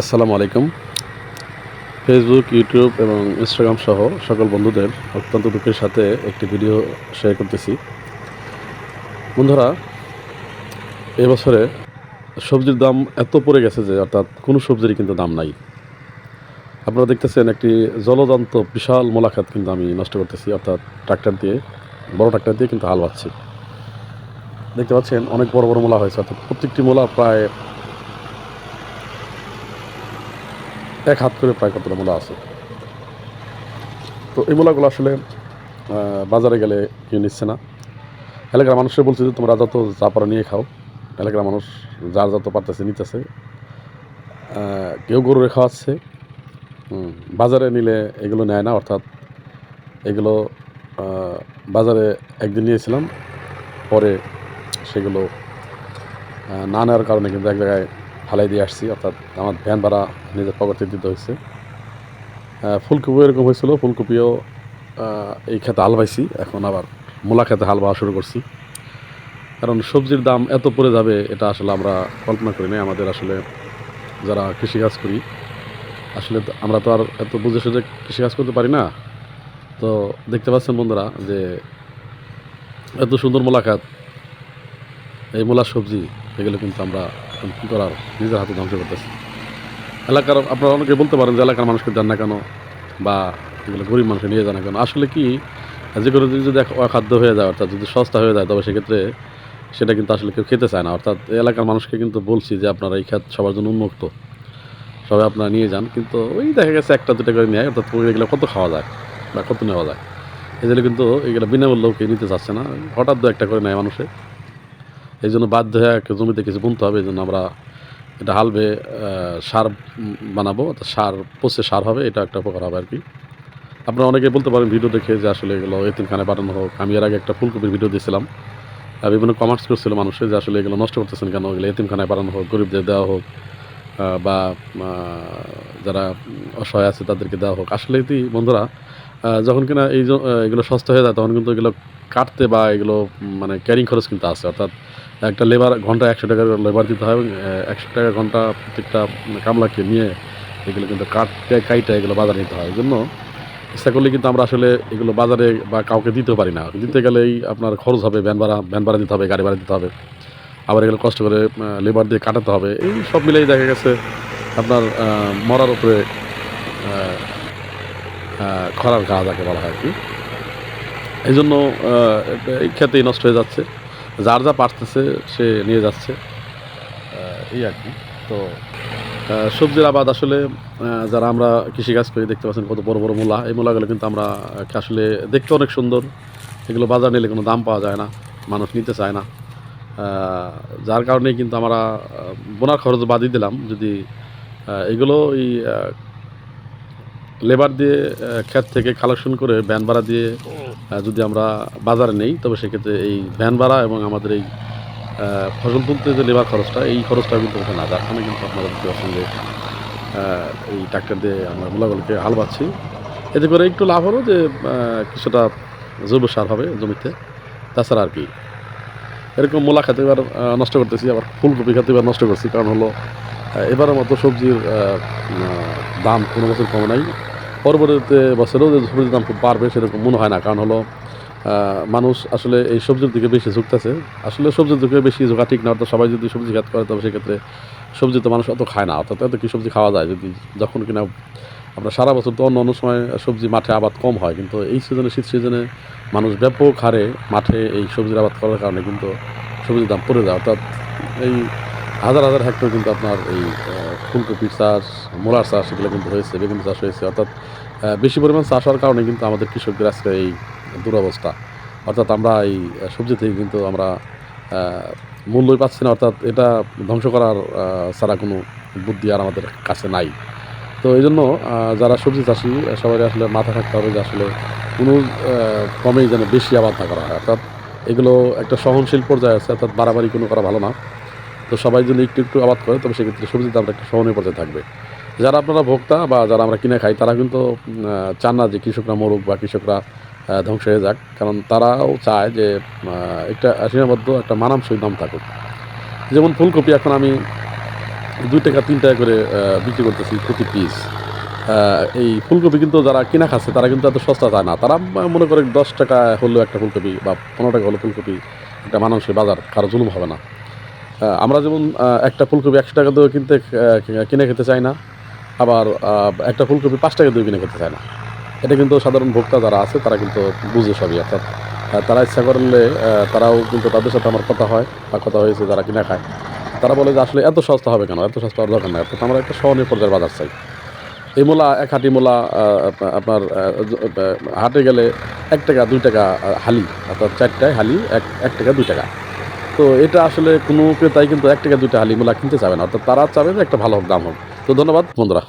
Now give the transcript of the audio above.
আসসালামু আলাইকুম। Facebook YouTube এবং ইনস্টাগ্রাম সহ সকল বন্ধুদের অত্যন্ত দুঃখের সাথে একটি ভিডিও শেয়ার করতেছি। বন্ধুরা এবছরে সবজির দাম এত পড়ে গেছে যে অর্থাৎ কোনো সবজিরই কিন্তু দাম নাই। আপনারা দেখতেছেন একটি জলদান্ত বিশাল মোলাখাত কিন্তু আমি নষ্ট করতেছি, অর্থাৎ ট্রাক্টর দিয়ে, বড় ট্রাক্টর দিয়ে কিন্তু হাল বাচ্ছি দেখতে পাচ্ছেন, অনেক বড় বড় মোলা হয়েছে, অর্থাৎ প্রত্যেকটি মোলা প্রায় এক হাত করে প্রায় কতটা মূলা আছে? তো এই মূলাগুলো আসলে বাজারে গেলে কেউ নিচ্ছে না। এলাকার মানুষের বলছে যে তোমরা যত যা পারো নিয়ে খাও। এলাকার মানুষ যার যত পারতেছে নিতেছে। কেউ গরুরে খাওয়াচ্ছে হুম, বাজারে নিলে এগুলো নেয় না অর্থাৎ এগুলো বাজারে একদিন নিয়েছিলাম পরে সেগুলো না নেওয়ার কারণে কিন্তু এক জায়গায় ফালাই দিয়ে আসছি, অর্থাৎ আমার ভ্যান ভাড়া নিজের পকেটে দিতে হয়েছে। ফুলকপিও এরকম হয়েছিল, ফুলকপিও এই খেতে হাল পাইছি এখন আবার মূলা খেতে হাল পাওয়া শুরু করছি। কারণ সবজির দাম এত পড়ে যাবে, এটা আসলে আমরা কল্পনা করি নাই, আমাদের আসলে যারা কৃষিকাজ করি, আসলে আমরা তো আর এত বুঝে সুঝে কৃষিকাজ করতে পারি না। তো দেখতে পাচ্ছেন বন্ধুরা যে এত সুন্দর মোলাখাত এই মূলা সবজি, এগুলো কিন্তু আমরা কী করার নিজের হাতে ধ্বংস করতেছে। এলাকার আপনারা অনেকে বলতে পারেন যে এলাকার মানুষকে যান না কেন বা এগুলো গরিব মানুষকে নিয়ে যান না কেন? আসলে কি, যে কোনো জিনিস যদি অখাদ্য হয়ে যায়, অর্থাৎ যদি সস্তা হয়ে যায়, তবে সেক্ষেত্রে সেটা কিন্তু আসলে কেউ খেতে চায় না। অর্থাৎ এলাকার মানুষকে কিন্তু বলছি যে আপনারা এই খাত সবার জন্য উন্মুক্ত, সবাই আপনারা নিয়ে যান। কিন্তু ওই দেখা গেছে একটা দুটা করে নেয় অর্থাৎ এগুলো কত খাওয়া যায় বা কত নেওয়া যায়? জন্য কিন্তু এগুলো বিনামূল্যেও কেউ নিতে চাচ্ছে না। হঠাৎ দু একটা করে নেয় মানুষে। এই জন্য বাধ্য হয়ে জমিতে কিছু বুনতে হবে এই জন্য আমরা এটা হালবে সার বানাবো সার পচে সার হবে, এটা একটা উপকার হবে আর কি। আপনারা অনেকে বলতে পারেন ভিডিও দেখে যে আসলে এগুলো এতিমখানে পাঠানো হোক। আমি এর আগে একটা ফুলকপির ভিডিও দিয়েছিলাম। বিভিন্ন কমার্স করছিল মানুষে যে আসলে এগুলো নষ্ট করতেছেন কেন? এগুলো এতিমখানায় পাঠানো হোক, গরিবদের দেওয়া হোক বা যারা অসহায় আছে তাদেরকে দেওয়া হোক। আসলে এটি বন্ধুরা যখন কিনা এই এগুলো সস্তা হয়ে যায়, তখন কিন্তু এগুলো কাটতে বা এগুলো মানে ক্যারিং খরচ কিন্তু আছে। অর্থাৎ একটা লেবার ঘণ্টা একশো টাকার লেবার দিতে হয় একশো টাকা ঘণ্টা প্রত্যেকটা কামলাকে নিয়ে এগুলো কিন্তু কাট কাইটা এগুলো বাজারে নিতে হয়। জন্য ইচ্ছা করলে কিন্তু আমরা আসলে এগুলো বাজারে বা কাউকে দিতে পারি না। দিতে গেলেই আপনার খরচ হবে ভ্যান ভাড়া ভ্যান ভাড়া দিতে হবে, গাড়ি ভাড়া দিতে হবে। আবার এগুলো কষ্ট করে লেবার দিয়ে কাটাতে হবে। এই সব মিলেই দেখা গেছে আপনার মরার উপরে খরার গা যাকে বলা হয় কি। এই জন্য এই খেতেই নষ্ট হয়ে যাচ্ছে। যার যা পারতেছে, সে নিয়ে যাচ্ছে। এই আর কি। তো সবজির আবাদ আসলে যারা আমরা কৃষিকাজ করি, দেখতে পাচ্ছেন কত বড় বড় মূলা। এই মূলাগুলো কিন্তু আমরা আসলে দেখতে অনেক সুন্দর। এগুলো বাজার নিলে কোনো দাম পাওয়া যায় না, মানুষ নিতে চায় না। যার কারণে কিন্তু আমরা বোনার খরচ বাদই দিলাম। যদি এগুলো এই লেবার দিয়ে ক্ষেত থেকে কালেকশন করে ভ্যান ভাড়া দিয়ে যদি আমরা বাজারে নেই তবে সেক্ষেত্রে এই ভ্যান ভাড়া এবং আমাদের এই ফসল তুলতে যে লেবার খরচটা এই খরচটা কিন্তু ওঠে না। যার কারণে কিন্তু পাচ্ছেন যে এই ট্রাক্টর দিয়ে আমরা মূলাগুলোকে হাল বাচ্ছি এতে করে একটু লাভ হলো যে কিছুটা জৈব সার হবে জমিতে। তাছাড়া আর কি। এরকম মূলা খেতে এবার নষ্ট করতেছি আবার ফুলকপি খেতে এবার নষ্ট করছি। কারণ হলো এবারের মতো সবজির দাম কোনো বছর কমে নাই। পরবর্তীতে বছরেও যে সবজির দাম খুব বাড়বে সেরকম মনে হয় না, কারণ হলো মানুষ আসলে এই সবজির দিকে বেশি ঝুঁকতেছে। আসলে সবজির দিকে বেশি ঝোঁকা ঠিক না, অর্থাৎ সবাই যদি সবজি খাত করে, তবে সেক্ষেত্রে সবজি তো মানুষ অত খায় না, অর্থাৎ এত কি সবজি খাওয়া যায়? যদি যখন কিনা আমরা সারা বছর তো অন্য অন্য সময় সবজি মাঠে আবাদ কম হয়, কিন্তু এই সিজনে, শীত সিজনে মানুষ ব্যাপক হারে মাঠে এই সবজির আবাদ করার কারণে কিন্তু সবজির দাম পড়ে যায়। অর্থাৎ এই হাজার হাজার হেক্টর কিন্তু আপনার এই ফুলকপির চাষ, মূলার চাষ এগুলো কিন্তু হয়েছে, বেগুন চাষ হয়েছে। অর্থাৎ বেশি পরিমাণ চাষ হওয়ার কারণে কিন্তু আমাদের কৃষকদের আজকে এই দুরবস্থা। অর্থাৎ আমরা এই সবজি থেকে কিন্তু আমরা মূল্যই পাচ্ছি না। অর্থাৎ এটা ধ্বংস করার ছাড়া কোনো বুদ্ধি আর আমাদের কাছে নাই। তো এই জন্য যারা সবজি চাষি সবাই আসলে মাথা থাকতে হবে যে আসলে কোনো কমেই যেন বেশি আবাদ না করা হয়। অর্থাৎ এগুলো একটা সহনশীল পর্যায়ে আছে, অর্থাৎ বাড়াবাড়ি কোনো করা ভালো না। তো সবাই যদি একটু একটু আবাদ করে, তবে সেক্ষেত্রে সবজির দামটা একটু সহনীয় পর্যায়ে থাকবে। যারা আপনারা ভোক্তা বা যারা আমরা কিনে খাই, তারা কিন্তু চান না যে কৃষকরা মরুক বা কৃষকরা ধ্বংস হয়ে যাক। কারণ তারাও চায় যে একটা সীমাবদ্ধ, একটা মানানসই দাম থাকুক। যেমন ফুলকপি এখন আমি দুই টাকা, তিন টাকা করে বিক্রি করতেছি প্রতি পিস এই ফুলকপি কিন্তু যারা কিনা খাচ্ছে, তারা কিন্তু এত সস্তা চায় না। তারা মনে করে দশ টাকা হলেও একটা ফুলকপি বা পনেরো টাকা হলো ফুলকপি একটা মানুষের বাজার, কারও জুলুম হবে না। আমরা যেমন একটা ফুলকপি একশো টাকা দিয়ে কিনতে কিনে খেতে চাই না, আবার একটা ফুলকপি পাঁচ টাকা দিয়ে কিনে খেতে চায় না। এটা কিন্তু সাধারণ ভোক্তা যারা আছে, তারা কিন্তু বুঝে সবই, অর্থাৎ তারা ইচ্ছা করলে তারাও কিন্তু তাদের সাথে আমার কথা হয়, বা কথা হয়েছে যারা কিনা খায়। তারা বলে যে আসলে এত সস্তা হবে কেন? এত সস্তা হওয়ার দরকার নেই, অর্থাৎ আমরা একটা সহনীয় পর্যায়ের বাজার চাই। এই মূলা, এক হাঁটি মূলা আপনার হাটে গেলে এক টাকা, দুই টাকা হালি, অর্থাৎ চারটায় হালি, এক এক টাকা, দুই টাকা। তো এটা আসলে কোনো ক্রেতাই কিন্তু এক টাকা দুইটা হালি মূলা কিনতে চাবে না। অর্থাৎ তারা চাবে যে একটা ভালো দাম হোক। তো ধন্যবাদ বন্ধুরা।